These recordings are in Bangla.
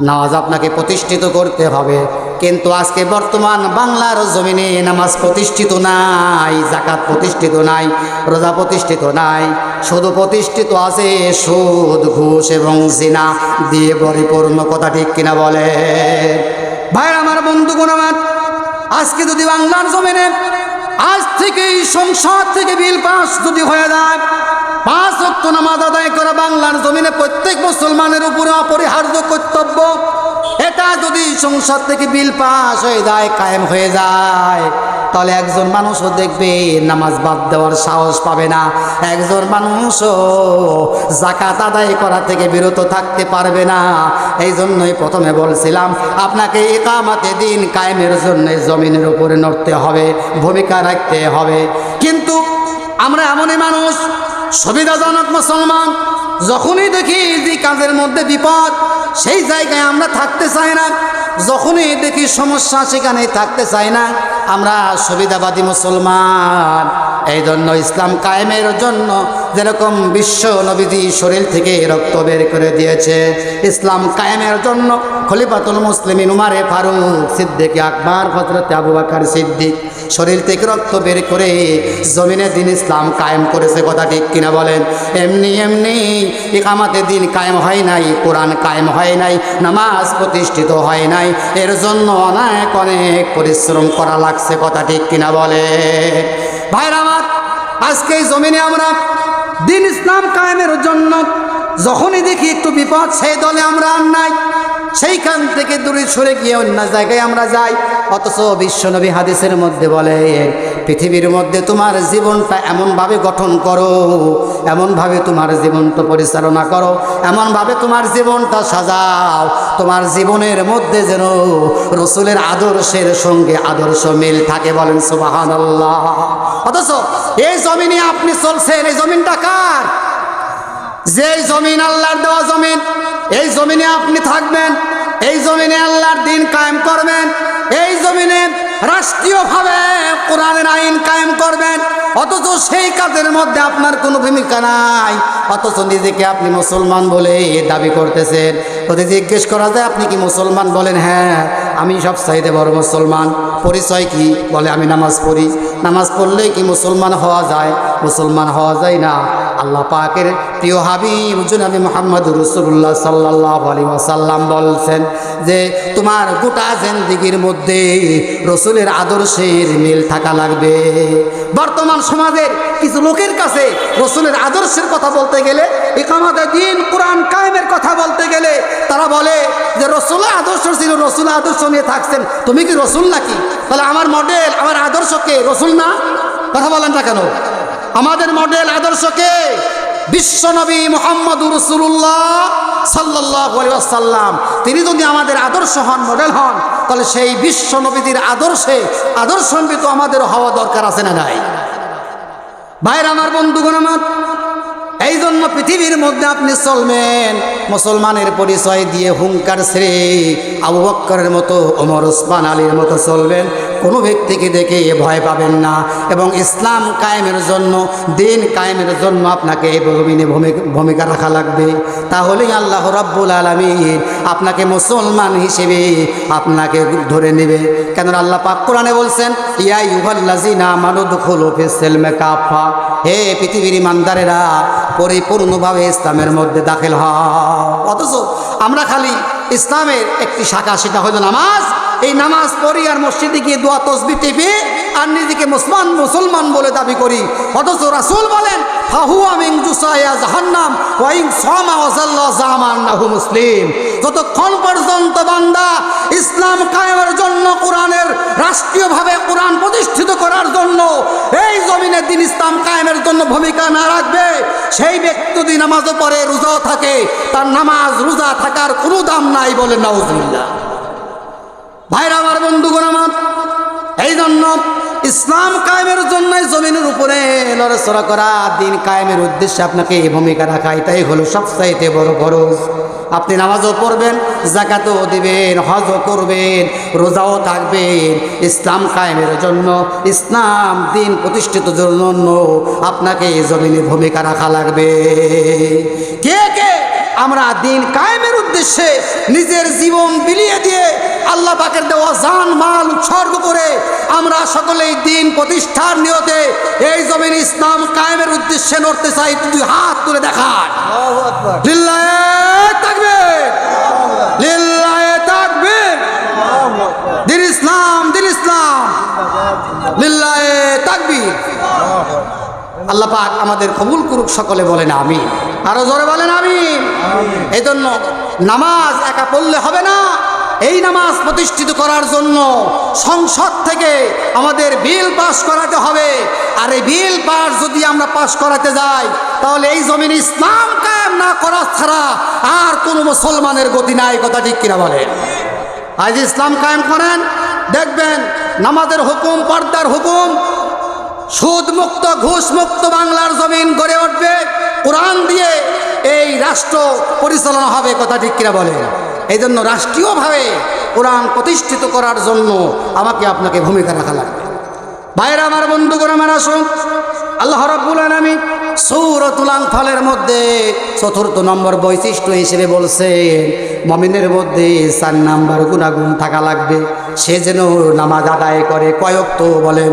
নামাজ আপনাকে প্রতিষ্ঠিত করতে হবে। কিন্তু আজকে বর্তমান বাংলার জমিনে নামাজ প্রতিষ্ঠিত নাই জাকাত প্রতিষ্ঠিত নাই, রোজা প্রতিষ্ঠিত নাই। শুধু প্রতিষ্ঠিত আছে সুদ, ঘুষ এবং জিনা দিয়ে পরিপূর্ণ কথা ঠিক কিনা বলে ভাই আমার বন্ধুগণ, আমার আজকে যদি বাংলার জমিনে আজ থেকেই সংসদ থেকে বিল পাস যদি হয়ে যায় পাঁচ অক্ট নামাজ আদায় করা বাংলার জমিনে প্রত্যেক মুসলমানের উপরে অপরিহার্য কর্তব্য। এটা যদি সংসদ থেকে বিল পাস হয়ে যায়, কায়েম হয়ে যায়, তাহলে একজন মানুষও দেখবে নামাজ বাদ দেওয়ার সাহস পাবে না। একজন মানুষও জাকাত আদায় করা থেকে বিরত থাকতে পারবে না। এই জন্যই প্রথমে বলছিলাম, আপনাকে একামাতে দিন কায়েমের জন্য জমিনের উপরে নড়তে হবে, ভূমিকা রাখতে হবে। কিন্তু আমরা এমনই মানুষ সুবিধাজনক মুসলমান, যখনই দেখি যে কাজের মধ্যে বিপদ, সেই জায়গায় আমরা থাকতে চাই না। যখনই দেখি সমস্যা সেখানে থাকতে চাই না। আমরা সুবিধাবাদী মুসলমান। এই জন্য ইসলাম কায়েমের জন্য যেরকম বিশ্ব নবীজি শরীর থেকে রক্ত বের করে দিয়েছে, ইসলাম কায়েমের জন্য খলিফাতুল মুসলিমিন উমারে ফারুক, সিদ্দিক আকবর হজরত আবু বাকার সিদ্দিক শরীর থেকে রক্ত বের করে জমিনে দিন ইসলাম কায়েম করেছে, কথা ঠিক কিনা বলেন? এমনি এমনি ইকামাতে দিন কায়েম হয় নাই, কোরআন কায়েম হয় নাই, নামাজ প্রতিষ্ঠিত হয় নাই। এর জন্য অনেক অনেক পরিশ্রম করা লাগছে কথা ঠিক কিনা বলে। ভাইরা আমার, আজকে জমিনে আমরা দিন ইসলাম কায়েমের জন্য যখনই দেখি একটু বিপদ, সেই দলে আমরা আর নাই। সেইখান থেকে দূরে সরে গিয়ে অন্য জায়গায় আমরা যাই। অথচ বিশ্বনবী হাদিসের মধ্যে বলে, পৃথিবীর মধ্যে তোমার জীবনটা এমনভাবে গঠন করো, এমনভাবে তোমার জীবনটা পরিচালনা করো, এমনভাবে তোমার জীবনটা সাজাও। তোমার জীবনের মধ্যে যেন রসুলের আদর্শের সঙ্গে আদর্শ মিল থাকে বলেন সুবাহান অথচ এই জমিনে আপনি চলছেন, এই জমিনটা কার? যেই জমিন আল্লাহর দেওয়া জমিন, এই জমিনে আপনি থাকবেন, এই জমিনে আল্লাহর দিন কায়েম করবেন, এই জমিনে রাষ্ট্রীয়ভাবে কোরআনের আইন কায়েম করবেন, অথচ সেই কাজের মধ্যে আপনার কোনো ভূমিকা নাই, অথচ নিজেকে আপনি মুসলমান বলে দাবি করতেছেন। যদি জিজ্ঞেস করা যায়, আপনি কি মুসলমান বলেন? হ্যাঁ আমি সব চাইতে বড় মুসলমান। পরিচয় কি? বলে, আমি নামাজ পড়ি। নামাজ পড়লেই কি মুসলমান হওয়া যায়? মুসলমান হওয়া যায় না। আল্লাহ পাকের প্রিয় হাবিব জুনাবি মোহাম্মদ রসুল্লাহ সাল্লাহ আলী ওয়াসাল্লাম বলছেন যে তোমার গোটা জেন্দিগির মধ্যে রসুলের আদর্শের মিল থাকা লাগবে। বর্তমান সমাজের কিছু লোকের কাছে রসুলের আদর্শের কথা বলতে গেলে ইকামাতে দিন, কোরআন কায়েমের কথা বলতে গেলে তারা বলে যে রসুলের আদর্শ ছিল রসুলের আদর্শ নিয়ে থাকছেন। তুমি কি রসুল নাকি? তাহলে আমার মডেল আমার আদর্শকে রসুল না? কথা বলেন না কেন? আমাদের মডেল আদর্শকে বিশ্বনবী মোহাম্মদ রসুল্লাহ সাল্লাহ সাল্লাম তিনি যদি আমাদের আদর্শ হন, মডেল হন, তাহলে সেই বিশ্ব নবীদের আদর্শে আদর্শান্বিত আমাদের হওয়া দরকার আছে না নাই? ভাইরা আমার বন্ধুগণ আমার এই জন্য পৃথিবীর মধ্যে আপনি চলবেন, মুসলমানের পরিচয় দিয়ে হুঙ্কার শ্রী আবু বক্করের মতো, ওমর ওসমান আলীর মতো চলবেন। কোনো ব্যক্তিকে দেখে ভয় পাবেন না এবং ইসলাম কায়েমের জন্য, দিন কায়েমের জন্য আপনাকে এই ভূমিনে ভূমিকা রাখা লাগবে। তাহলেই আল্লাহ রাব্বুল আলমিন আপনাকে মুসলমান হিসেবে আপনাকে ধরে নেবে। কেন আল্লাহ পাক কোরআনে বলছেন ইয়াই ইউহাল্লাজিনা মানুদ খুলু কাফা হে পৃথিবীর ইমানদারেরা, পরিপূর্ণভাবে ইসলামের মধ্যে দাখিল হও। অথচ আমরা খালি ইসলামের একটি শাখা, সেটা হলো নামাজ। এই নামাজ পড়ি আর মসজিদে গিয়ে দোয়া তসবি টিপি আর নিজেকে মুসলমান মুসলমান বলে দাবি করি। অথচ রাসুল বলেন জাহান্নাম মুসলিম। যতক্ষণ পর্যন্ত বান্দা ইসলাম কায়েমের জন্য কোরআনের রাষ্ট্রীয়ভাবে কোরআন প্রতিষ্ঠিত করার জন্য এই জমিনে দিন ইসলাম কায়েমের জন্য ভূমিকা না রাখবে, সেই ব্যক্তি যদি নামাজও পড়ে রোজাও থাকে, তার নামাজ, রোজা থাকার কোনো দাম নাই বলে নাউজুবিল্লাহ। ভাইরা আমার বন্ধুগণ আমার এই জন্য ইসলাম কায়েমের জন্য জমিনের উপরে লড়াচড়া করা, দিন কায়েমের উদ্দেশ্যে আপনাকে এই ভূমিকা রাখা এটাই হলো সবচাইতে বড় খরচ আপনি নামাজও পড়বেন, জাকাতও দিবেন, হজও করবেন, রোজাও থাকবেন। ইসলাম কায়েমের জন্য, ইসলাম দিন প্রতিষ্ঠিত জন্য আপনাকে এই জমিনে ভূমিকা রাখা লাগবে। কে কে? আমরা দিন কায়েমের উদ্দেশ্যে নিজের জীবন বিলিয়ে দিয়ে আল্লাহ পাকের দেওয়া জান মাল উৎসর্গ করে আমরা সকলেই দিন প্রতিষ্ঠার নিয়তে এই জমিন ইসলাম কায়েমের উদ্দেশ্যে নড়তে চাই। তুই হাত তুলে দেখান তাকবীর। দিন ইসলাম দিন ইসলাম। তাকবীর। আল্লাহ পাক আমাদের কবুল করুক সকলে বলেন আমি আরও জোরে বলেন আমি এই জন্য নামাজ একা পড়লে হবে না। এই নামাজ প্রতিষ্ঠিত করার জন্য সংসদ থেকে আমাদের বিল পাস করাতে হবে। আর এই বিল পাস যদি আমরা পাস করাতে যাই, তাহলে এই জমিন ইসলাম কায়েম না করা ছাড়া আর কোনো মুসলমানের গতি নাই, কথা ঠিক কিনা বলেন? আজ ইসলাম কায়েম করেন, দেখবেন নামাজের হুকুম, পর্দার হুকুম সুদ মুক্ত ঘুষ মুক্ত বাংলার জমিন গড়ে উঠবে। কোরআন দিয়ে এই রাষ্ট্র পরিচালনা হবে, কথা ঠিক কিনা বলে এই জন্য রাষ্ট্রীয়ভাবে কোরআন প্রতিষ্ঠিত করার জন্য আমাকে আপনাকে ভূমিকা রাখা লাগবে। বাইরে আমার বন্ধুগণ, আমার আসুন আল্লাহ রাব্বুল আলামিন সূরাতুল আনফালের মধ্যে চতুর্থ নম্বর বৈশিষ্ট্য হিসেবে বলছেন, মমিনের মধ্যে চার নাম্বার গুণাগুণ থাকা লাগবে। সে যেন নামাজ আদায় করে কয়ক তো বলেন?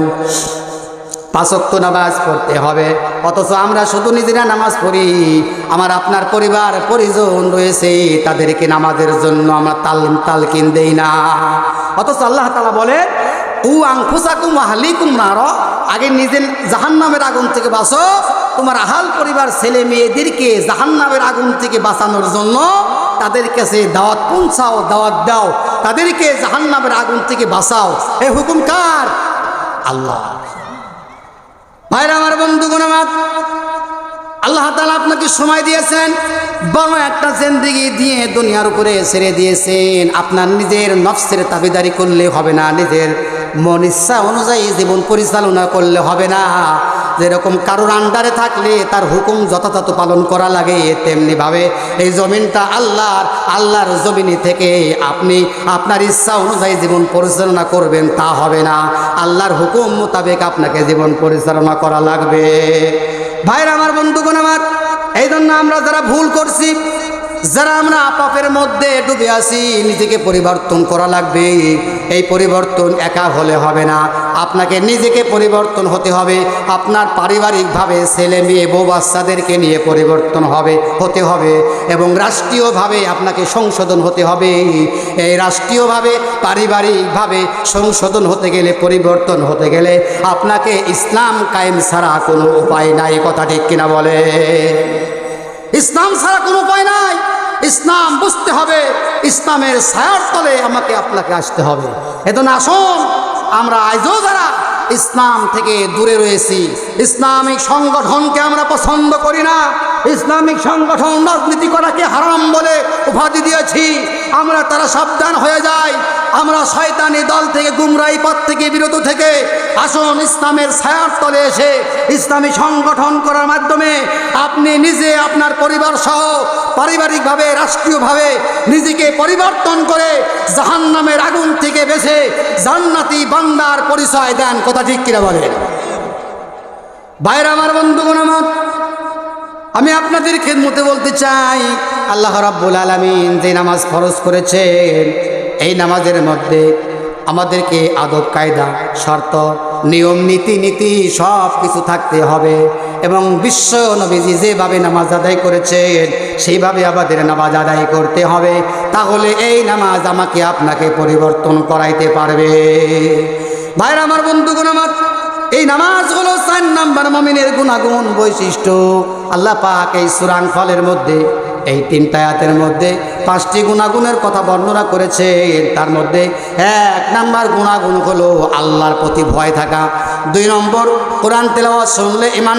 পাঁচক্ত নামাজ পড়তে হবে। অথচ আমরা শুধু নিজেরা নামাজ পড়ি। আমার আপনার পরিবার, পরিজন রয়েছে, তাদেরকে নামাজের জন্য আমরা তাল তালকিন দেই না। অথচ আল্লাহ তালা বলে উ আংফুসাকুম আহলিকুম নার। আগে নিজের জাহান্নামের আগুন থেকে বাঁচো। তোমার আহাল পরিবার, ছেলে মেয়েদেরকে জাহান্নামের আগুন থেকে বাঁচানোর জন্য তাদের কাছে দাওয়াত পৌঁছাও, দাওয়াত দাও। তাদেরকে জাহান্নামের আগুন থেকে বাঁচাও। এই হুকুম কার? আল্লাহ। ভাইরা আমার বন্ধু গুণমাত আল্লাহ তালা আপনাকে সময় দিয়েছেন, বড় একটা জেন্দিগি দিয়ে দুনিয়ার উপরে ছেড়ে দিয়েছেন। আপনার নিজের নফসের তাবিদারি করলে হবে না, নিজের মন ইচ্ছা অনুযায়ী জীবন পরিচালনা করলে হবে না। যেরকম কারোর আন্ডারে থাকলে তার হুকুম যথাযথ পালন করা লাগে তেমনিভাবে এই জমিনটা আল্লাহর আল্লাহর জমিনি থেকে আপনি আপনার ইচ্ছা অনুযায়ী জীবন পরিচালনা করবেন, তা হবে না। আল্লাহর হুকুম মোতাবেক আপনাকে জীবন পরিচালনা করা লাগবে। ভাইর, আমার বন্ধুগণ, আমার এই জন্য আমরা যারা ভুল করছি যারা আমরা পাপের মধ্যে ডুবে আছি, নিজেকে পরিবর্তন করা লাগবে। এই পরিবর্তন একা হলে হবে না। আপনাকে নিজেকে পরিবর্তন হতে হবে। আপনার পারিবারিকভাবে ছেলে মেয়ে, বউ বাচ্চাদেরকে নিয়ে পরিবর্তন হবে, হতে হবে এবং রাষ্ট্রীয়ভাবে আপনাকে সংশোধন হতে হবে। এই রাষ্ট্রীয়ভাবে, পারিবারিকভাবে সংশোধন হতে গেলে, পরিবর্তন হতে গেলে আপনাকে ইসলাম কায়েম ছাড়া কোনো উপায় নাই। কথা ঠিক কিনা বলে? ইসলাম ছাড়া কোনো উপায় নাই। ইসলাম বুঝতে হবে, ইসলামের ছায়ার তলে আমাকে আপনাকে আসতে হবে। এজন্য আসুন, আমরা আজও যারা ইসলাম থেকে দূরে রয়েছি, ইসলামিক সংগঠনকে আমরা পছন্দ করি না, ইসলামিক সংগঠন রাজনীতি করাকে হারাম বলে উপাধি দিয়েছি আমরা তারা সাবধান হয়ে যাই। আমরা শয়তানি দল থেকে গুমরাই পথ থেকে বিরত থেকে আসুন ইসলামের ছায়ার তলে এসে ইসলামী সংগঠন করার মাধ্যমে আপনি নিজে, আপনার পরিবার সহ পারিবারিকভাবে, রাষ্ট্রীয়ভাবে নিজেকে পরিবর্তন করে জাহান্নামের আগুন থেকে বেছে জান্নাতি বান্দার পরিচয় দেন। কথা ঠিক কিনা বলেন? বাইরে আমার বন্ধুগণ, আমার আমি আপনাদের খেদমতে বলতে চাই আল্লাহ রাব্বুল আলামিন যে নামাজ ফরজ করেছেন, এই নামাজের মধ্যে আমাদেরকে আদব, কায়দা, শর্ত, নিয়ম, নীতি নীতি সব কিছু থাকতে হবে এবং বিশ্ব নবীজি যেভাবে নামাজ আদায় করেছেন, সেইভাবে আমাদের নামাজ আদায় করতে হবে। তাহলে এই নামাজ আমাকে আপনাকে পরিবর্তন করাইতে পারবে। ভাইরা, আমার বন্ধুগণ, আমার এই নামাজ হলো চার নাম্বার মমিনের গুণাগুণ বৈশিষ্ট্য। আল্লাহ পাক এই সুরাং ফলের মধ্যে এই তিনটা আয়াতের মধ্যে পাঁচটি গুণাগুণের কথা বর্ণনা করেছে। তার মধ্যে এক নাম্বার গুণাগুণ হলো আল্লাহর প্রতি ভয় থাকা। দুই নম্বর, কোরআন তেলাওয়াত শুনলে ইমান